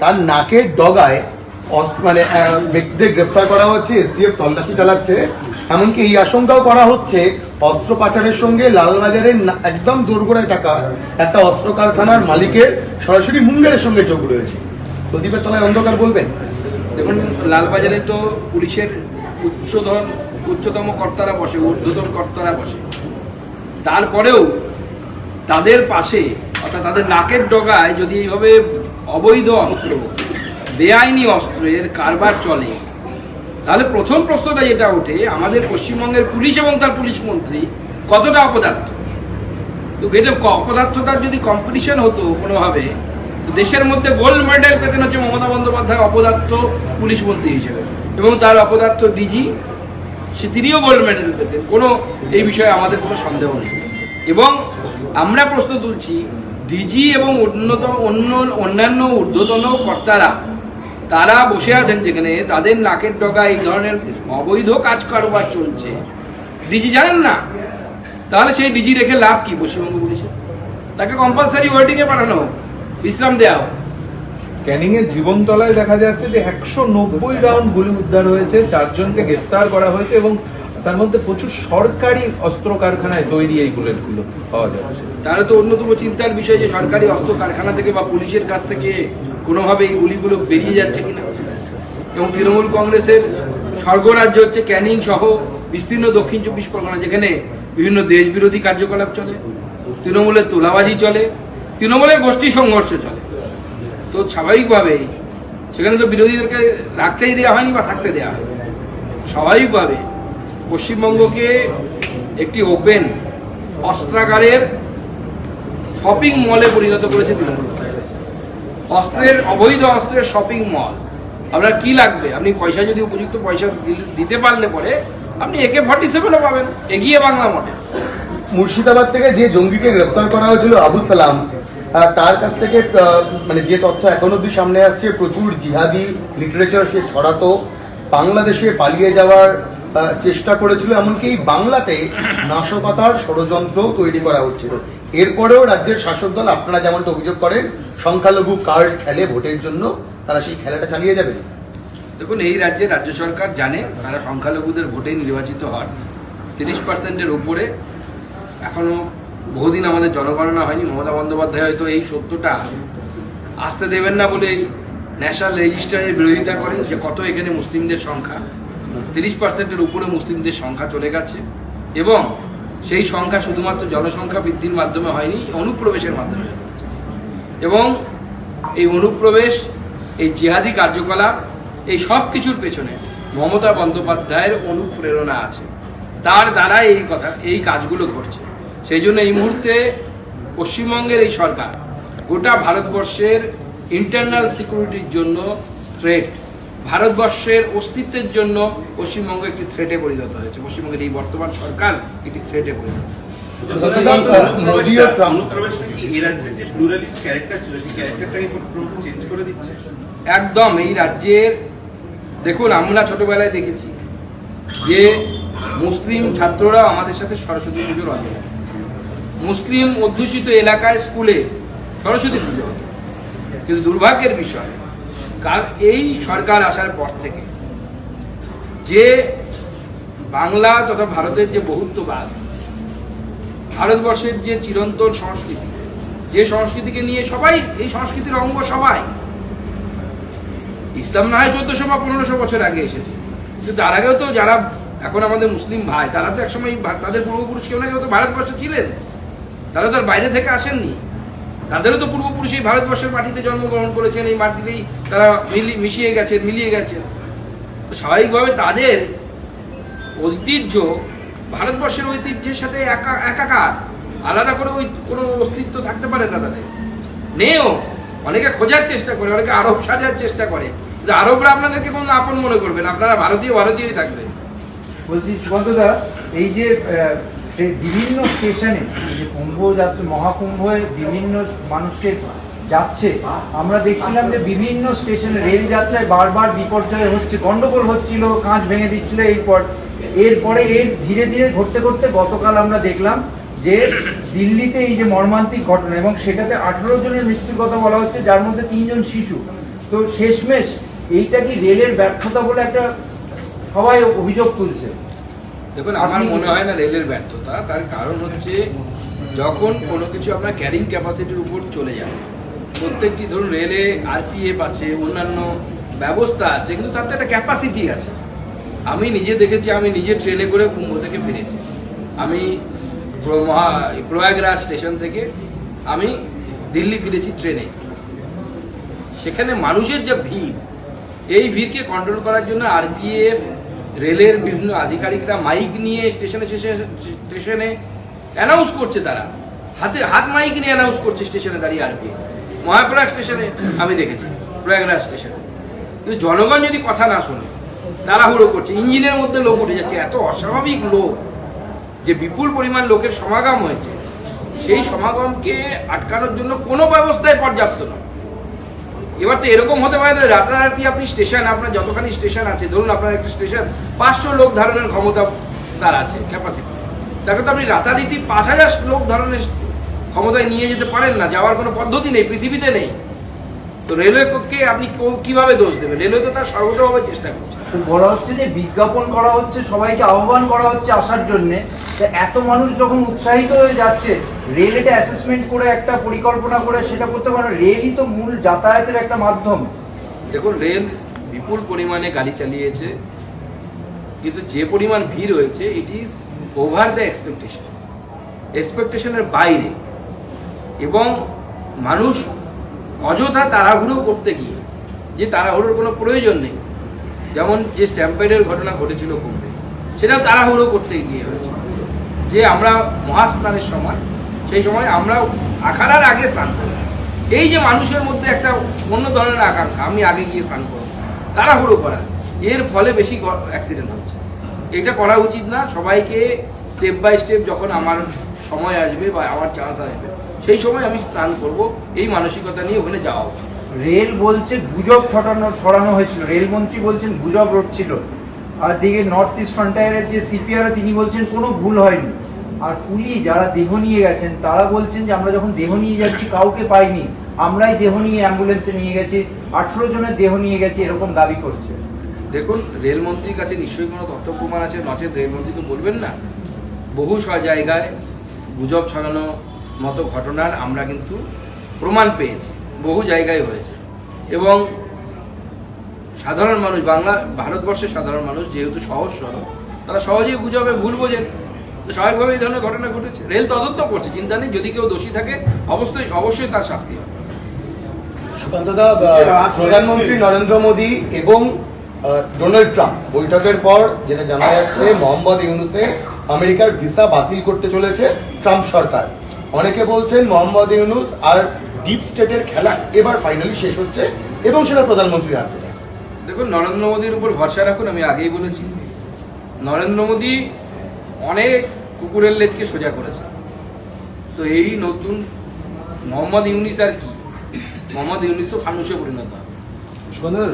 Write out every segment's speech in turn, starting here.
তার নাকের ডগায় মানে ব্যক্তিদের গ্রেফতার করা হচ্ছে, এসটিএফ তল্লাশি চালাচ্ছে। এমনকি এই আশঙ্কাও করা হচ্ছে, অস্ত্র পাচারের সঙ্গে লালবাজারের একদম দোরগোড়ায় থাকা একটা অস্ত্র কারখানার মালিকের সরাসরি মুঙ্গেরের সঙ্গে যোগ রয়েছে। প্রদীপের তলায় অন্ধকার বলবেন? দেখুন, লালবাজারে তো পুলিশের উচ্চধন, উচ্চতম কর্তারা বসে, ঊর্ধ্বতন কর্তারা বসে। তারপরেও তাদের পাশে, অর্থাৎ তাদের নাকের ডগায় যদি এইভাবে অবৈধ অস্ত্র, বেআইনি অস্ত্রের কারবার চলে। তাহলে প্রথম প্রশ্নটা যেটা ওঠে, আমাদের পশ্চিমবঙ্গের পুলিশ এবং তার পুলিশ মন্ত্রী কতটা অপদার্থ? তো এটা অপদার্থতার যদি কম্পিটিশন হতো কোনোভাবে, তো দেশের মধ্যে গোল্ড মেডেল পেতেন হচ্ছে মমতা বন্দ্যোপাধ্যায় অপদার্থ পুলিশ মন্ত্রী হিসেবে। এবং তার অপদার্থ ডিজি সে তিনিও গোল্ড মেডেল পেতেন। কোনো এই বিষয়ে আমাদের কোনো সন্দেহ নেই। এবং আমরা প্রশ্ন তুলছি ডিজি এবং উন্নত অন্য, অন্যান্য ঊর্ধ্বতন কর্তারা, তারা বসে আছেন যেখানে তাদের নাকের ডগা এই ধরনের অবৈধ কাজ কারবার চলছে ডিজি জানেন না? তাহলে সেই ডিজি রেখে লাভ কি? পশ্চিমবঙ্গ পুলিশে। তাকে কম্পালসারি ওয়েটিংয়ে পাঠানো হোক, বিশ্রাম দেওয়া ক্যানিং এর জীবনতলায় দেখা যাচ্ছে যে একশো নব্বই রাউন্ড গুলি উদ্ধার হয়েছে, চারজনকে গ্রেফতার করা হয়েছে এবং তার মধ্যে প্রচুর সরকারি অস্ত্র কারখানায় তৈরি এই বুলেটগুলো পাওয়া যাচ্ছে। তাহলে তো অন্যতম চিন্তার বিষয় যে সরকারি অস্ত্র কারখানা থেকে বা পুলিশের কাছ থেকে কোনোভাবে এই গুলিগুলো বেরিয়ে যাচ্ছে কিনা। এবং তৃণমূল কংগ্রেসের স্বর্গরাজ্য হচ্ছে ক্যানিং সহ বিস্তীর্ণ দক্ষিণ চব্বিশ পরগনা, যেখানে বিভিন্ন দেশ বিরোধী কার্যকলাপ চলে, তৃণমূলের তোলাবাজি চলে, তৃণমূলের গোষ্ঠী সংঘর্ষ চলে। তো স্বাভাবিকভাবেই সেখানে তো বিরোধীদেরকে রাখতেই দেওয়া হয়নি বা থাকতে দেওয়া হয়নি। স্বাভাবিকভাবে পশ্চিমবঙ্গকে একটি ওপেন অস্ত্রাগারের শপিং মলে পরিণত করেছে তৃণমূল অস্ত্রের, অবৈধ অস্ত্রের শপিং মল আপনার কি লাগবে? আপনি পয়সা যদি উপযুক্ত পয়সা দিতে পারলে পরে, আপনি একে ফর্টি সেভেনও পাবেন, এগিয়ে বাংলা মডেল মুর্শিদাবাদ থেকে যে জঙ্গিকে গ্রেফতার করা হয়েছিল আবু সালাম তার কাছ থেকে মানে যে তথ্য এখন অব্দি সামনে আসছে, প্রচুর জিহাদি লিটারেচার সে ছড়াতো, বাংলাদেশে পালিয়ে যাওয়ার চেষ্টা করেছিল, এমনকি বাংলাতে নাশকতার ষড়যন্ত্র তৈরি করা হচ্ছিল। এরপরেও রাজ্যের শাসক দল, আপনারা যেমনটা অভিযোগ করেন, সংখ্যালঘু কার্ড খেলে ভোটের জন্য তারা সেই খেলাটা চালিয়ে যাবে। দেখুন, এই রাজ্যে রাজ্য সরকার জানে তারা সংখ্যালঘুদের ভোটে নির্বাচিত হন তিরিশ পার্সেন্টের উপরে এখনও বহুদিন আমাদের জনগণনা হয়নি। মমতা বন্দ্যোপাধ্যায় হয়তো এই সত্যটা আসতে দেবেন না বলে ন্যাশনাল রেজিস্টারের বিরোধিতা করেন। সে কত এখানে মুসলিমদের সংখ্যা? তিরিশ পার্সেন্টের উপরে মুসলিমদের সংখ্যা চলে গেছে এবং সেই সংখ্যা শুধুমাত্র জনসংখ্যা বৃদ্ধির মাধ্যমে হয়নি অনুপ্রবেশের মাধ্যমে এবং এই অনুপ্রবেশ, এই জিহাদি কার্যকলাপ, এই সব কিছুর পেছনে মমতা বন্দ্যোপাধ্যায়ের অনুপ্রেরণা আছে। তার দ্বারা এই কথা, এই কাজগুলো ঘটছে। সেই জন্য এই মুহূর্তে পশ্চিমবঙ্গের এই সরকার গোটা ভারতবর্ষের ইন্টারনাল সিকিউরিটির জন্য থ্রেট ভারতবর্ষের অস্তিত্বের জন্য পশ্চিমবঙ্গ একটি থ্রেটে পরিণত হয়েছে। পশ্চিমবঙ্গের এই বর্তমান সরকার একটি থ্রেটে পরিণত একদম এই রাজ্যের দেখুন আমরা ছোটবেলায় দেখেছি যে মুসলিম ছাত্ররা আমাদের সাথে সরস্বতী পুজোর অঞ্জলি মুসলিম অধ্যুষিত এলাকায় স্কুলে সরস্বতী পুজো হতো। কিন্তু দুর্ভাগ্যের বিষয় কার এই সরকার আসার পর থেকে যে বাংলা তথা ভারতের যে বহুত্ববাদ, ভারতবর্ষের যে চিরন্তন সংস্কৃতি, যে সংস্কৃতিকে নিয়ে সবাই, এই সংস্কৃতির অঙ্গ সবাই, ইসলাম না হয় চোদ্দশো বা পনেরোশো বছর আগে এসেছে। কিন্তু তার আগেও তো যারা এখন আমাদের মুসলিম ভাই, তারা তো একসময় তাদের পূর্বপুরুষ কেউ না, কেউ তো ভারতবর্ষে ছিলেন। তারা তো আর বাইরে থেকে আসেননি। তাদেরও তো পূর্বপুরুষ এই ভারতবর্ষের মাটিতে জন্মগ্রহণ করেছেন, এই মাটিতেই তারা মিলি, মিশিয়ে গেছে, মিলিয়ে গেছেন তো স্বাভাবিকভাবে তাদের ঐতিহ্য ভারতবর্ষের ঐতিহ্যের সাথে একা, একাকার। আলাদা করে ওই, কোনো অস্তিত্ব থাকতে পারে না তাদের। নেও, অনেকে খোঁজার চেষ্টা করে, অনেকে আরব সাজার চেষ্টা করে। কিন্তু আরবরা আপনাদেরকে কোনো আপন মনে করবেন আপনারা ভারতীয়, ভারতীয়ই থাকবেন। বলছি, সুকান্তদা, এই যে সেই বিভিন্ন স্টেশনে যে কুম্ভ যাত্রা মহাকুম্ভে বিভিন্ন মানুষকে যাচ্ছে। আমরা দেখছিলাম যে বিভিন্ন স্টেশনে রেল যাত্রায় বারবার বিপর্যয় হচ্ছে, গন্ডগোল হচ্ছিল, কাঁচ ভেঙে দিচ্ছিল এরপর। এরপরে এর ধীরে ধীরে ঘটতে ঘটতে গতকাল আমরা দেখলাম যে দিল্লিতে এই যে মর্মান্তিক ঘটনা এবং সেটাতে আঠেরো জনের মৃত্যুর কথা বলা হচ্ছে, যার মধ্যে তিনজন শিশু। তো শেষমেশ এইটা কি রেলের ব্যর্থতা বলে একটা সবাই অভিযোগ তুলছে? দেখুন আমার মনে হয় না রেলের ব্যর্থতা তার কারণ হচ্ছে যখন কোনো কিছু আপনার ক্যারিং ক্যাপাসিটির উপর চলে যায় প্রত্যেকটি ধরুন রেলে আরপিএফ আছে অন্যান্য ব্যবস্থা আছে কিন্তু তার তো একটা ক্যাপাসিটি আছে। আমি নিজে দেখেছি আমি নিজে ট্রেনে করে কুম্ভ থেকে ফিরেছি। আমি প্রয়াগরাজ স্টেশন থেকে আমি দিল্লি ফিরেছি ট্রেনে। সেখানে মানুষের যে ভিড় এই ভিড়কে কন্ট্রোল করার জন্য আরপিএফ রেলের বিভিন্ন আধিকারিকরা মাইক নিয়ে স্টেশনে স্টেশনে অ্যানাউন্স করছে তারা। হাতে, হাত মাইক নিয়ে অ্যানাউন্স করছে স্টেশনে দাঁড়িয়ে আর কি। মহাপ্রয়াগ স্টেশনে, আমি দেখেছি, প্রয়াগরাজ স্টেশনে। কিন্তু জনগণ যদি কথা না শোনে, তাড়াহুড়ো করছে, ইঞ্জিনের মধ্যে লোক উঠে যাচ্ছে, এত অস্বাভাবিক লোক যে বিপুল পরিমাণ লোকের সমাগম হয়েছে, সেই সমাগমকে আটকানোর জন্য কোনো ব্যবস্থায় পর্যাপ্ত নয়। এবার তো এরকম হতে পারে রাতারাতি আপনি স্টেশন আপনার যতখানি স্টেশন আছে, ধরুন আপনার একটা স্টেশন পাঁচশো লোক ধারণের ক্ষমতা তার আছে ক্যাপাসিটি তাকে তো আপনি রাতারীতি পাঁচ হাজার লোক ধরনের ক্ষমতায় নিয়ে যেতে পারেন না, যাওয়ার কোনো পদ্ধতি নেই, পৃথিবীতে নেই। তো রেলওয়ে কক্ষে আপনি কীভাবে দোষ দেবেন রেলওয়ে তো তার সর্বতভাবে চেষ্টা করছে। তো বলা হচ্ছে যে বিজ্ঞাপন করা হচ্ছে, সবাইকে আহ্বান করা হচ্ছে আসার জন্যে। জন্য এত মানুষ যখন উৎসাহিত হয়ে যাচ্ছে, রেল এটা অ্যাসেসমেন্ট করে একটা পরিকল্পনা করে সেটা করতে পারে রেলই তো মূল যাতায়াতের একটা মাধ্যম। দেখুন, রেল বিপুল পরিমাণে গাড়ি চালিয়েছে, কিন্তু যে পরিমাণ ভিড় হয়েছে it is over the expectation এক্সপেকটেশনের বাইরে। এবং মানুষ অযথা তাড়াহুড়ো করতে গিয়ে, যে তাড়াহুড়োর কোনো প্রয়োজন নেই যেমন যে স্ট্যাম্পেডের ঘটনা ঘটেছিল কুম্ভে সেটাও তাড়াহুড়ো করতে গিয়ে হয়েছে যে আমরা মহাস্নানের সময়, সেই সময় আমরা আখাড়ার আগে স্নান করি এই যে মানুষের মধ্যে একটা অন্য ধরনের আকাঙ্ক্ষা, আমি আগে গিয়ে স্নান করব। তাড়াহুড়ো করা, এর ফলে বেশি অ্যাক্সিডেন্ট হচ্ছে। এটা করা উচিত না, সবাইকে স্টেপ বাই স্টেপ যখন আমার সময় আসবে বা আমার চান্স আসবে, সেই সময় আমি স্নান করব, এই মানসিকতা নিয়ে ওখানে যাওয়া উচিত। রেল বলছে গুজব ছড়ানো ছড়ানো হয়েছিল। রেলমন্ত্রী বলছেন গুজব রটছিল। আর দিকে নর্থ ইস্ট ফ্রন্টায়ারের যে সিপিআর তিনি বলছেন কোনো ভুল হয়নি। আর পুলিশ যারা দেহ নিয়ে গেছেন, তারা বলছেন যে আমরা যখন দেহ নিয়ে যাচ্ছি, কাউকে পাইনি। আমরাই দেহ নিয়ে অ্যাম্বুলেন্সে নিয়ে গেছি, আঠেরো জনের দেহ নিয়ে গেছি, এরকম দাবি করছে। দেখুন, রেলমন্ত্রীর কাছে নিশ্চয়ই কোনো তথ্য প্রমাণ আছে? নচেত রেলমন্ত্রী তো বলবেন না। বহু জায়গায় গুজব ছড়ানো মতো ঘটনার আমরা কিন্তু প্রমাণ পেয়েছি। বহু জায়গায় হয়েছে। এবং সাধারণ মানুষ, বাংলা, ভারতবর্ষের সাধারণ মানুষ যেহেতু সহজ সরল, তারা সহজেই গুজবে ভুল বোঝেন স্বাভাবিকভাবে এই ধরনের ঘটনা ঘটেছে। রেল তদন্ত করছে, চিন্তা নেই, যদি কেউ দোষী থাকে, অবশ্যই অবশ্যই তার শাস্তি হবে। সুকান্তদা প্রধানমন্ত্রী নরেন্দ্র মোদী এবং ডোনাল্ড ট্রাম্প বৈঠকের পর যেটা জানা যাচ্ছে, মোহাম্মদ ইউনুসে আমেরিকার ভিসা বাতিল করতে চলেছে ট্রাম্প সরকার। অনেকে বলছেন মোহাম্মদ ইউনুস আর ডিপ স্টেটের খেলা এবার ফাইনালি শেষ হচ্ছে এবং সেটা প্রধানমন্ত্রীর হাতে। দেখুন নরেন্দ্র মোদীর উপর ভরসা রাখুন আমি আগেই বলেছি। নরেন্দ্র মোদী অনেক কুকুরের লেজকে সোজা করেছে। তো এই নতুন মোহাম্মদ ইউনিস আর কি? মোহাম্মদ ইউনিসও ফানুষে পরিণত হবে।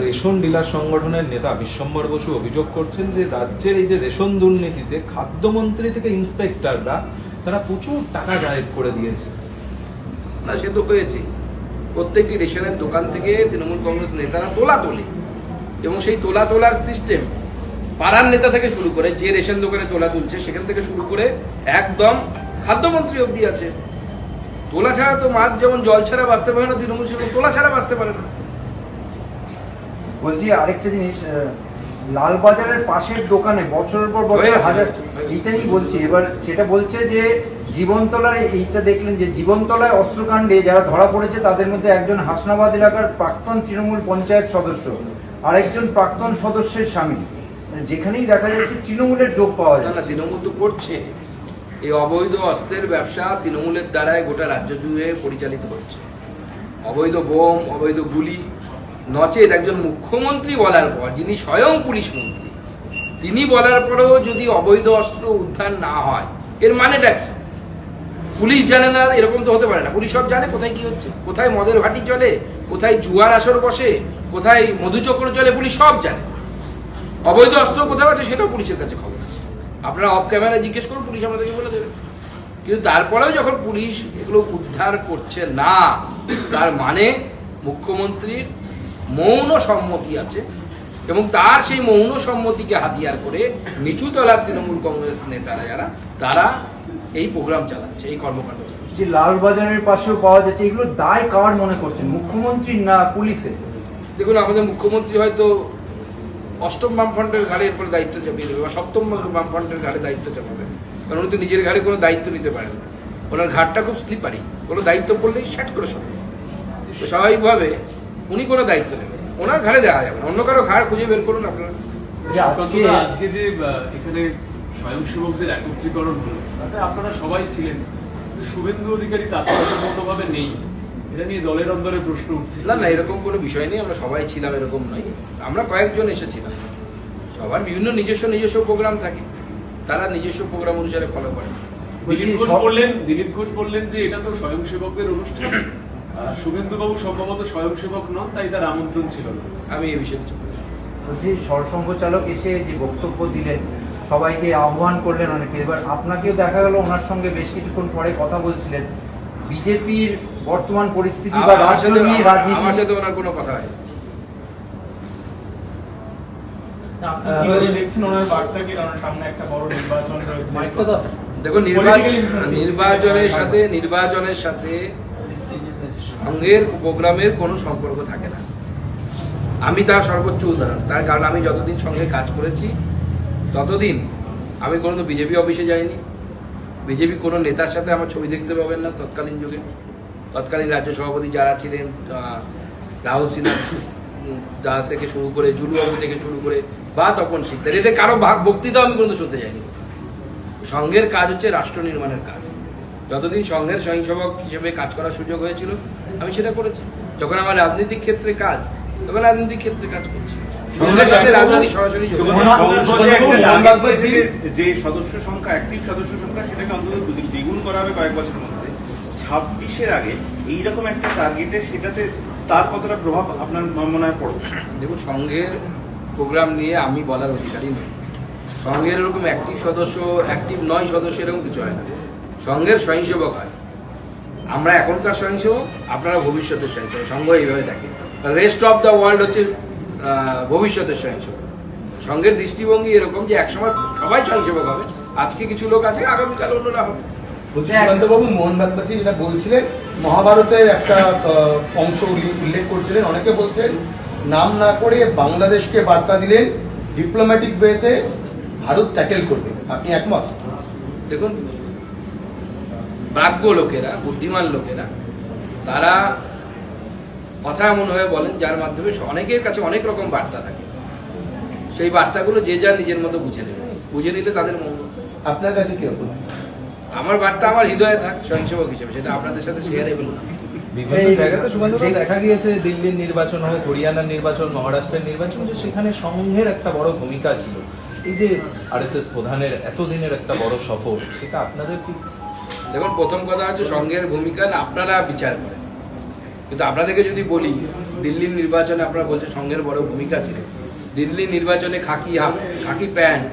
রেশন ডিলার সংগঠনের নেতা বিশ্বম্বর বসু অভিযোগ করছেন যে রাজ্যের এই যে রেশন দুর্নীতিতে খাদ্যমন্ত্রী থেকে ইন্সপেক্টররা তারা প্রচুর টাকা গায়েব করে দিয়েছে। না সে তো হয়েছে। প্রত্যেকটি রেশনের দোকান থেকে তৃণমূল কংগ্রেস নেতারা তোলা তোলে। এবং সেই তোলা তোলার সিস্টেম পাড়ার নেতা থেকে শুরু করে যে রেশন দোকানে তোলা তুলছে সেখান থেকে শুরু করে একদম খাদ্যমন্ত্রী অবধি আছে। তোলা ছাড়া তো মাছ যেমন জল ছাড়া বাঁচতে পারে না তৃণমূল সেরকম তোলা ছাড়া বাঁচতে পারে না। বলছি আরেকটা জিনিস লালবাজারের পাশের দোকানে বছরের পর বছর হাজার এইটা বলছি এবার সেটা বলছে যে জীবনতলায় এইটা দেখলেন যে জীবনতলায় অস্ত্রকাণ্ডে যারা ধরা পড়েছে, তাদের মধ্যে একজন হাসনাবাদ এলাকার প্রাক্তন তৃণমূল পঞ্চায়েত সদস্য, আরেকজন প্রাক্তন সদস্যের স্বামী। যেখানেই দেখা যাচ্ছে তৃণমূলের যোগ পাওয়া যায়। না, তৃণমূল তো করছে। এই অবৈধ অস্ত্রের ব্যবসা তৃণমূলের দ্বারাই গোটা রাজ্য জুড়ে পরিচালিত হচ্ছে। অবৈধ বোম, অবৈধ গুলি, নচেত একজন মুখ্যমন্ত্রী বলার পর, যিনি স্বয়ং পুলিশ মন্ত্রী, তিনি বলার পরেও যদি অবৈধ অস্ত্র উদ্ধার না হয়, এর মানেটা কি? পুলিশ জানে না, এরকম তো হতে পারে না। পুলিশ সব জানে কোথায় কি হচ্ছে, কোথায় মদের ভাটি চলে, কোথায় জুয়ার আসর বসে, কোথায় মধুচক্র চলে, পুলিশ সব জানে। অবৈধ অস্ত্র কোথাও আছে সেটাও পুলিশের কাছে খবর আছে। আপনারা অফ ক্যামেরা জিজ্ঞেস করুন, পুলিশ আমাদেরকে বলে দেবে। কিন্তু তারপরেও যখন পুলিশ এগুলো উদ্ধার করছে না, তার মানে মুখ্যমন্ত্রীর মৌন সম্মতি আছে এবং তার সেই মৌন সম্মতিকে হাতিয়ার করে নিচু তলার তৃণমূল কংগ্রেস নেতারা যারা, তারা এই প্রোগ্রাম চালাচ্ছে এই কর্মকাণ্ড যে লালবাজারের পাশেও পাওয়া যাচ্ছে এগুলো দায় কার মনে করছেন? মুখ্যমন্ত্রীর না পুলিশে? দেখুন আমাদের মুখ্যমন্ত্রী হয়তো অষ্টম বামফ্রন্টের ঘাড়ে এরপরে দায়িত্ব চাপিয়ে দেবে বা সপ্তম বামফ্রন্টের ঘাড়ে দায়িত্ব চাপাবে। কারণ উনি তো নিজের ঘাড়ে কোনো দায়িত্ব নিতে পারেন না। ওনার ঘাটটা খুব স্লিপারি কোনো দায়িত্ব পড়লেই শ্যাট করে সরে তো স্বাভাবিকভাবে উনি কোনো দায়িত্ব নেবেন ওনার ঘাড়ে দেওয়া যাবে অন্য কারও ঘাড় খুঁজে বের করুন আপনারা। যে আজকে যে এখানে স্বয়ংসেবকদের একত্রীকরণ হলো তাতে আপনারা সবাই ছিলেন। কিন্তু শুভেন্দু অধিকারী তাৎপর্যপূর্ণভাবে নেই। এটা নিয়ে দলের অন্দরে প্রশ্ন উঠছে। না না এরকম কোনো বিষয় নেই আমরা সবাই ছিলাম এরকম নয়। আমরা কয়েকজন এসেছিলাম। সবার বিভিন্ন নিজস্ব নিজস্ব প্রোগ্রাম থাকে। তারা নিজস্ব প্রোগ্রাম অনুসারে ফলো করে। দিলীপ ঘোষ বললেন দিলীপ ঘোষ বললেন যে এটা তো স্বয়ংসেবকদের অনুষ্ঠান। শুভেন্দু বাবু সম্ভবত স্বয়ংসেবক নন তাই তার আমন্ত্রণ ছিল না। আমি এই বিষয়ে সরসংঘ চালক এসে যে বক্তব্য দিলেন সবাইকে আহ্বান করলেন অনেকে। এবার আপনাকেও দেখা গেল ওনার সঙ্গে বেশ কিছুক্ষণ পরে কথা বলছিলেন। বিজেপির বর্তমান পরিস্থিতি বা নিয়ে রাজনীতি সাথে ওনার কোনো কথা হয়নি। আপনি কীভাবে দেখছেন ওনার বার্তাকে কারণ সামনে একটা বড় নির্বাচন রয়েছে। দেখুন নির্বাচনের সাথে নির্বাচনের সাথে সঙ্গের প্রোগ্রামের কোনো সম্পর্ক থাকে না। আমি তার সর্বোচ্চ উদাহরণ। তার কারণ আমি যতদিন সঙ্গে কাজ করেছি ততদিন আমি কোনো বিজেপি অফিসে যাইনি। বিজেপি কোনো নেতার সাথে আমার ছবি দেখতে পাবেন না তৎকালীন যুগে। তৎকালীন রাজ্য সভাপতি যারা ছিলেন রাহুল সিনহা দাস থেকে শুরু করে জুলুবাবু থেকে শুরু করে বা তপন সিকদার এদের কারও ভাগ বক্তৃতাও আমি কোনো শুনতে যাইনি। সংঘের কাজ হচ্ছে রাষ্ট্র নির্মাণের কাজ। যতদিন সংঘের স্বয়ংসেবক হিসেবে কাজ করার সুযোগ হয়েছিল, আমি সেটা করেছি। যখন আমার রাজনৈতিক ক্ষেত্রে কাজ, তখন রাজনৈতিক ক্ষেত্রে কাজ করছি। যে সদস্য সংখ্যা অ্যাক্টিভ সদস্য সংখ্যা সেটাকে অন্তত দ্বিগুণ করা হবে কয়েক বছরের মধ্যে ছাব্বিশের আগে এইরকম একটা টার্গেটে সেটাতে তার কতটা প্রভাব আপনার মনে হয় পড়বে দেখুন সংঘের প্রোগ্রাম নিয়ে আমি বলার অধিকারী নই সংঘের এরকম অ্যাক্টিভ সদস্য অ্যাক্টিভ নয় সদস্য এরকম কিছু হয় না সংঘের স্বয়ংসেবক হয় আমরা এখনকার স্বয়ংসেবক আপনারা ভবিষ্যতের স্বয়ংসেবক সংঘ এইভাবে দেখে রেস্ট অফ দ্য ওয়ার্ল্ড হচ্ছে ভবিষ্যতের স্বয়ংসেবক সংঘের দৃষ্টিভঙ্গি এরকম যে একসময় সবাই স্বয়ংসেবক হবে আজকে কিছু লোক আছে আগামীকাল অন্যরা হবে। সুকান্তবাবু মোহন বাগবাজি যেটা বলছিলেন মহাভারতের একটা অংশ উল্লেখ করছিলেন। অনেকে বলছেন নাম না করে বাংলাদেশকে বার্তা দিলেন ডিপ্লোম্যাটিক ওয়েতে ভারত ট্যাকেল করবে। আপনি একমত? দেখুন প্রাজ্ঞ লোকেরা বুদ্ধিমান লোকেরা তারা কথা এমনভাবে বলেন যার মাধ্যমে অনেকের কাছে অনেক রকম বার্তা থাকে। সেই বার্তাগুলো যে যার নিজের মতো বুঝে নেবে। বুঝে নিলে তাদের মঙ্গল আপনার কাছে কীরকম আমার বার্তা আমার হৃদয়ে থাক স্বয়ংসেবক হিসেবে সেটা আপনাদের সাথে শেয়ারেবল না বিভিন্ন জায়গাতে সুকান্ত দেখা গিয়েছে দিল্লির নির্বাচন হোক হরিয়ানার নির্বাচন মহারাষ্ট্রের নির্বাচন যে সেখানে সংঘের একটা বড় ভূমিকা ছিল। এই যে আরএসএস প্রধানের এতদিনের একটা বড় সফর সেটা আপনাদের কি দেখুন প্রথম কথা হচ্ছে সংঘের ভূমিকা না আপনারা বিচার করেন। কিন্তু আপনাদেরকে যদি বলি, দিল্লির নির্বাচনে আপনারা বলছেন সংঘের বড় ভূমিকা ছিল। দিল্লির নির্বাচনে খাকি হাফ, খাকি প্যান্ট,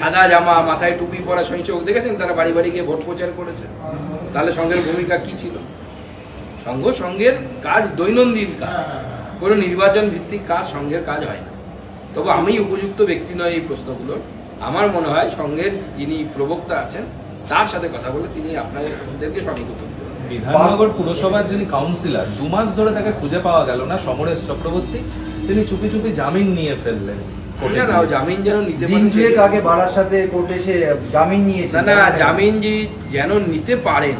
সাদা জামা, মাথায় টুপি পরা সহিংসক দেখেছেন? তারা বাড়ি বাড়ি গিয়ে ভোট প্রচার করেছে। তাহলে সংঘের ভূমিকা কি ছিল? সংঘ সংঘের কাজ দৈনন্দিন কাজ। কোনো নির্বাচন ভিত্তিক কাজ সংঘের কাজ হয় না। তবে আমি উপযুক্ত ব্যক্তি নয় এই প্রশ্নগুলোর আমার মনে হয় সংঘের যিনি প্রবক্তা আছেন, তার সাথে কথা বলে তিনি আপনাদেরকে সঠিক উত্তর দেবেন। বিধাননগর পুরসভার যিনি কাউন্সিলর দু মাস ধরে তাকে খুঁজে পাওয়া গেল না সমরেশ চক্রবর্তী। তিনি চুপি চুপি জামিন নিয়ে ফেললেন। জামিন যেন নিতে পারেন। আগে বাড়ার সাথে কোর্টে এসে জামিন নিয়েছে। না না জামিন যে যেন নিতে পারেন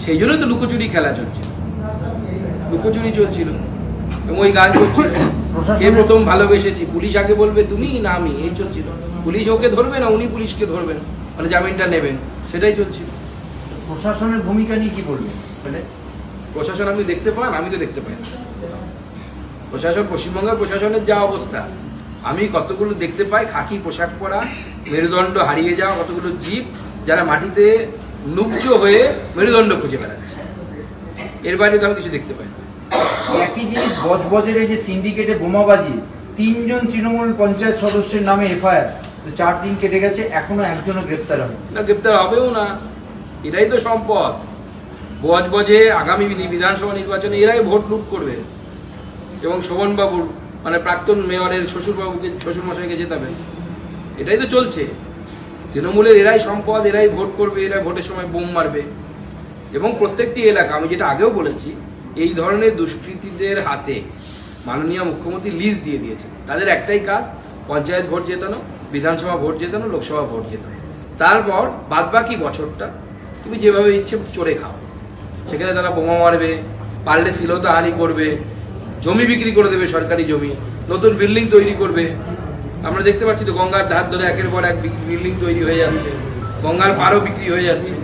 সেই জন্য তো লুকোচুরি খেলা চলছিল লুকোচুরি চলছিল। এবং ওই গান চলছিল প্রশাসনের- কে প্রথম ভালোবেসেছি? পুলিশ আগে বলবে তুমি না আমি। এই চলছিল। পুলিশ ওকে ধরবে না উনি পুলিশকে ধরবেন। মানে জামিনটা নেবেন। সেটাই চলছিল। প্রশাসনের ভূমিকা নিয়ে কি বলবেন? তাহলে? প্রশাসন আপনি দেখতে পান আমি তো দেখতে পাই প্রশাসন পশ্চিমবঙ্গের প্রশাসনের যা অবস্থা আমি কতগুলো দেখতে পাই খাকি পোশাক পরা মেরুদণ্ড হারিয়ে যাওয়া কতগুলো জীব যারা মাটিতে নুবজ হয়ে মেরুদণ্ড খুঁজে বেড়াচ্ছে। এর বাইরে তো আমি কিছু দেখতে পাই না। একই জিনিস বজবজের এই যে সিন্ডিকেটে বোমাবাজি তিনজন তৃণমূল পঞ্চায়েত সদস্যের নামে এফআইআর তো চার দিন কেটে গেছে এখনও একজনও গ্রেপ্তার হবে না গ্রেপ্তার হবেও না। এরাই তো সম্পদ। বজ বজে আগামী বিধানসভা নির্বাচনে এরাই ভোট লুট করবে। এবং শোভনবাবুর মানে প্রাক্তন মেয়রের শ্বশুরবাবুকে, শ্বশুরমশাইকে জেতাবেন। এটাই তো চলছে। তৃণমূলের এরাই সম্পদ, এরাই ভোট করবে, এরা ভোটের সময় বোম মারবে। এবং প্রত্যেকটি এলাকা, আমি যেটা আগেও বলেছি, এই ধরনের দুষ্কৃতীদের হাতে মাননীয় মুখ্যমন্ত্রী লিজ দিয়ে দিয়েছেন। তাদের একটাই কাজ, পঞ্চায়েত ভোট জেতানো, বিধানসভা ভোট জেতানো, লোকসভা ভোট জেতানো। তারপর বাদবাকি বছরটা তুমি যেভাবে ইচ্ছে চড়ে খাও। সেখানে তারা বোমা মারবে পারলে হানি করবে জমি বিক্রি করে দেবে সরকারি জমি নতুন বিল্ডিং তৈরি করবে। আমরা দেখতে পাচ্ছি তো গঙ্গার ধার ধরে একের পর এক বিল্ডিং তৈরি হয়ে যাচ্ছে গঙ্গার পারও বিক্রি হয়ে যাচ্ছে।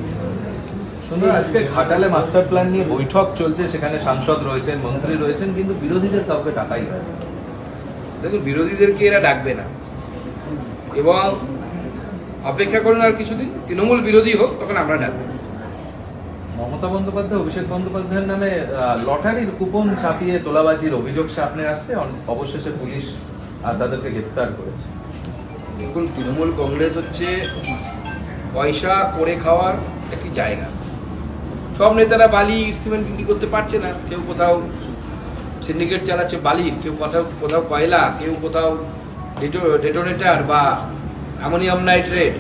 সুন্দর আজকে ঘাটালে মাস্টার প্ল্যান নিয়ে বৈঠক চলছে সেখানে সাংসদ রয়েছেন মন্ত্রী রয়েছেন কিন্তু বিরোধীদের কাউকে ডাকাই হয় দেখুন বিরোধীদেরকে এরা ডাকবে না। এবং অপেক্ষা করুন আর কিছুদিন। তৃণমূল বিরোধী হোক তখন আমরা ডাকবো। মমতা বন্দ্যোপাধ্যায় অভিষেক বন্দ্যোপাধ্যায়ের নামে লটারির কুপন ছাপিয়ে তোলাবাজির অভিযোগ সামনে আসছে। অবশেষে পুলিশ তাদেরকে গ্রেপ্তার করেছে। দেখুন তৃণমূল কংগ্রেস হচ্ছে পয়সা করে খাওয়ার একটি জায়গা। সব নেতারা বালি ইট সিমেন্ট বিক্রি করতে পারছে না। কেউ কোথাও সিন্ডিকেট চালাচ্ছে বালির কেউ কোথাও কোথাও কয়লা কেউ কোথাও ডেটোনেটার বা অ্যামোনিয়াম নাইট্রেট।